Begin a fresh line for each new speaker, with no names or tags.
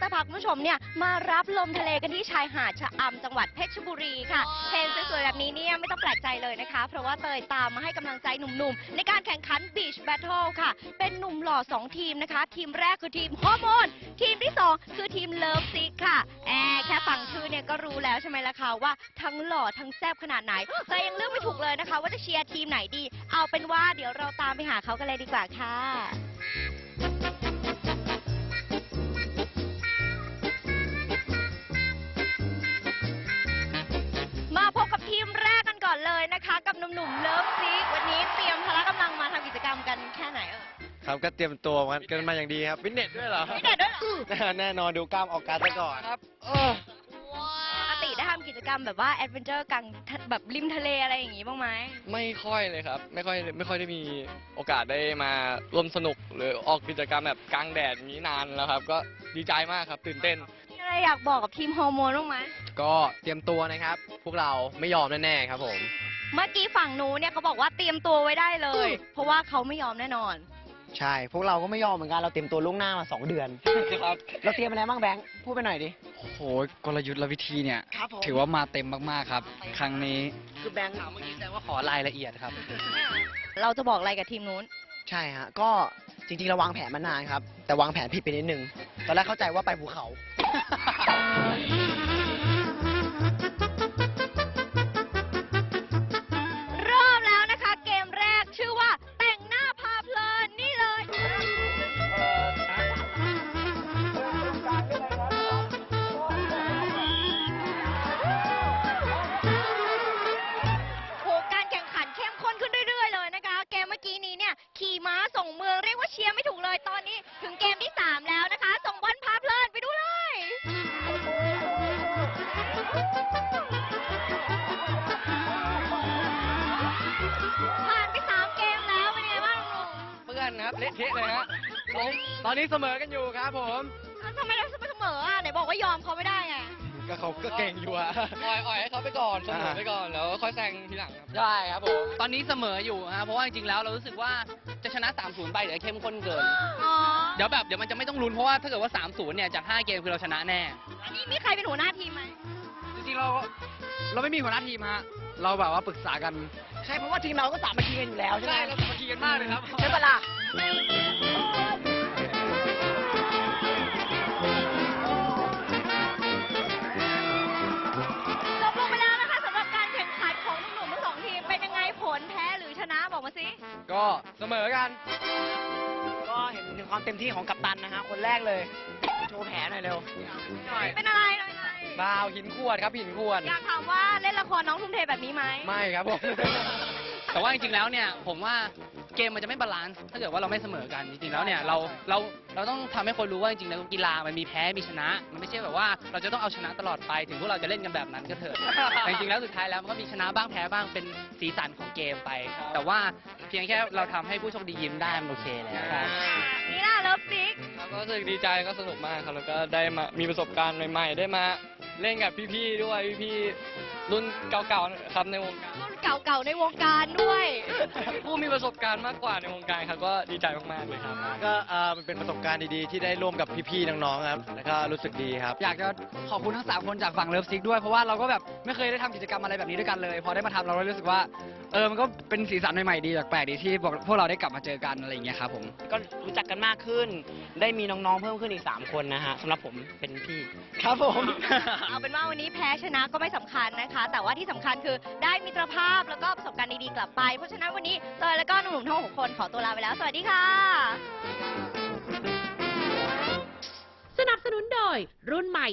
จะพาคุณผู้ชมเนี่ยมารับลมทะเลกันที่ชายหาดชะอำจังหวัดเพชรบุรีค่ะ เพลงสวยๆแบบนี้เนี่ยไม่ต้องแปลกใจเลยนะคะ เพราะว่าเตยตามมาให้กำลังใจหนุ่มๆ ในการแข่งขัน Beach Battle ค่ะ เป็นหนุ่มหล่อ 2 ทีมนะคะ ทีมแรกคือทีมฮอร์โมน ทีมที่ 2 คือทีมเลิฟซิกค่ะแอบแค่ฟังชื่อเนี่ยก็รู้แล้วใช่ไหมล่ะคะว่าทั้งหล่อทั้งแซ่บขนาดไหนเตยยังเลือกไม่ถูกเลยนะคะ ว่าจะเชียร์ทีมไหนดี เอาเป็นว่าเดี๋ยวเราตามไปหาเขากันเลยดีกว่าค่ะ แค่ไหนเอ่ย
ครับก็เตรียมตัวกันมาอย่างดีครับฟิตเนสด้วยเหรอ
ไม่เด็ดด้วยเหรอ
แน่นอนดูกล้ามออกการซะก่อนครับเออ
ปกติได้ทำกิจกรรมแบบว่าแอดเวนเจอร์กลางทะแบบริมทะเลอะไรอย่างงี้บ้างไหม
ไม่ค่อยเลยครับ ไม่ค่อยไม่ค่อยได้มีโอกาสได้มาร่วมสนุกหรือออกกิจกรรมแบบกลางแดดอย่างนี้นานแล้วครับ ก็ดีใจมากครับ ตื่นเต้น
มีอะไรอยากบอกกับทีมฮอร์โมนบ้างไหม
ก็เตรียมตัวนะครับ พวกเราไม่ยอมแน่ๆครับผม
เมื่อกี้ฝั่งนู้นเนี่ยเขาบอกว่าเตรียมตัวไว้ได้เลย เพราะว่าเขาไม่ยอมแน่นอน
ใช่ พวกเราก็ไม่ยอมเหมือนกัน เราเตรียมตัวล่วงหน้ามา 2 เดือน
ครับ
เราเตรียมอะไรบ้างแบงค์ พูดไปหน่อยดิ
โอ้โหกลยุทธ์และวิธีเนี่ย
ครับผม
ถือว่ามาเต็มมากๆครับ ครั้งนี้
คือแบงค์
ถามเมื่อกี้แสดงว่าขอรายละเอียดครับ
เราจะบอกอะไรกับทีมนู้น
ใช่ฮะ ก็จริงๆเราวางแผนมานานครับ แต่วางแผนผิดไปนิดนึง ตอนแรกเข้าใจว่าไปภูเขา
ตอนนี้ถึงเกมที่ 3 แล้วนะคะ ส่งบอลพาเพลินไปดูเลย ผ่านไป 3 เกมแล้วเป็นไงบ้างลุง
เพื่อนครับเละเทะเลยฮะผมตอนนี้เสมอกันอยู่ครับผม
แล้วทำไมเราเสมออะไหนบอกว่ายอมเขาไม่ได้ไง
ก็เขาก็เก่งอยู่อะ
อ่อยอ่อยให้เขาไปก่อนเสมอไปก่อนแล้วค่อยแซงทีหลังครับ
ใช่ครับผม ตอนนี้เสมออยู่ฮะเพราะว่าจริงๆแล้วเรารู้สึกว่าจะชนะ 3-0 ไปเดี๋ยวเข้มข้นเกิน
อ๋อ
เดี๋ยวแบบเดี๋ยวมันจะไม่ต้องลุ้นเพราะว่าถ้าเกิดว่า 3-0 เนี่ยจาก 5 เกมคือเราชนะแน่
นี่มีใครเป็นหัวหน้าทีมไหม
จริงๆเราเราไม่มีหัวหน้าทีมฮะ เราแบบว่าปรึกษากัน
ใช่เพราะว่าทีมเราก็สามัคคีกันอยู่แล้วใช่ไหม
ใช่เราสามัคคีกันมากเลยครับ
ใช่ปะล่ะ
ก็เสมอกัน
ก็เห็นถึงความเต็มที่ของกัปตันนะฮะ คนแรกเลย โชว์แผลหน่อยเร็ว
เป็นอะไรหน่อย
บาวหินขวดครับหินขวด
อยากถามว่าเล่นละครน้องทุ่มเทแบบนี้ไหม
ไม่ครับผม
แต่ว่าจริงๆแล้วเนี่ย ผมว่าเกมมันจะไม่บาลานซ์ถ้าเกิดว่าเราไม่เสมอกันจริงๆแล้วเนี่ยเราเราเราต้องทำให้คนรู้ว่าจริงๆแล้วกีฬามันมีแพ้มีชนะ มันไม่ใช่แบบว่าเราจะต้องเอาชนะตลอดไปถึงพวกเราจะเล่นกันแบบนั้นก็เถอะแต่จริงๆแล้วสุดท้ายแล้วมันก็มีชนะบ้างแพ้บ้างเป็นสีสันของเกมไป แต่ว่า เพียงแค่เราทำให้ผู้โชคดียิ้มได้มันโอเคแล้วครับ
นี่น่าเลิฟซิก
ครับก็รู้สึกดีใจก็สนุกมากครับ แล้วก็ได้มามีประสบการณ์ใหม่ ๆ ได้มาเล่นกับพี่ๆด้วยพี่ๆรุ่นเก่าๆครับในวงการ
รุ่น เก่าๆในวงการด้วย
ผู้มีประสบการณ์มากกว่าในวงการครับก็ดีใจมากๆเลยครับ
ก็เออมันเป็นประสบการณ์ดีๆ ที่ได้ร่วมกับพี่ๆน้องๆครับแล้วก็รู้สึกดีครับ
อยากจะขอบคุณทั้งสามคนจากฝั่งเลิฟซิกด้วยเพราะว่าเราก็แบบไม่เคยได้ทำกิจกรรมอะไรแบบนี้ด้วยกันเลย พอได้มาทำเราก็รู้สึกว่าเออมันก็เป็นสีสันใหม่ๆดีแปลกๆดีที่พวกเราได้กลับมาเจอกันอะไรอย่างเงี้ยครับผม
ก็รู้จักกันมากขึ้น ได้มีน้องๆเพิ่มขึ้นอีก 3 คนนะฮะสำหรับผมเป็นพี่ครับผม
เอาเป็นว่าวันนี้แพ้ชนะก็ไม่สำคัญนะคะ แต่ว่าที่สำคัญคือได้มิตรภาพแล้วก็ประสบการณ์ดีๆกลับไป เพราะฉะนั้นวันนี้เตยแล้วก็หนุ่มๆทั้งหกคนขอตัวลาไปแล้ว สวัสดีค่ะ
สนับสนุนโดยรุ่นใหม่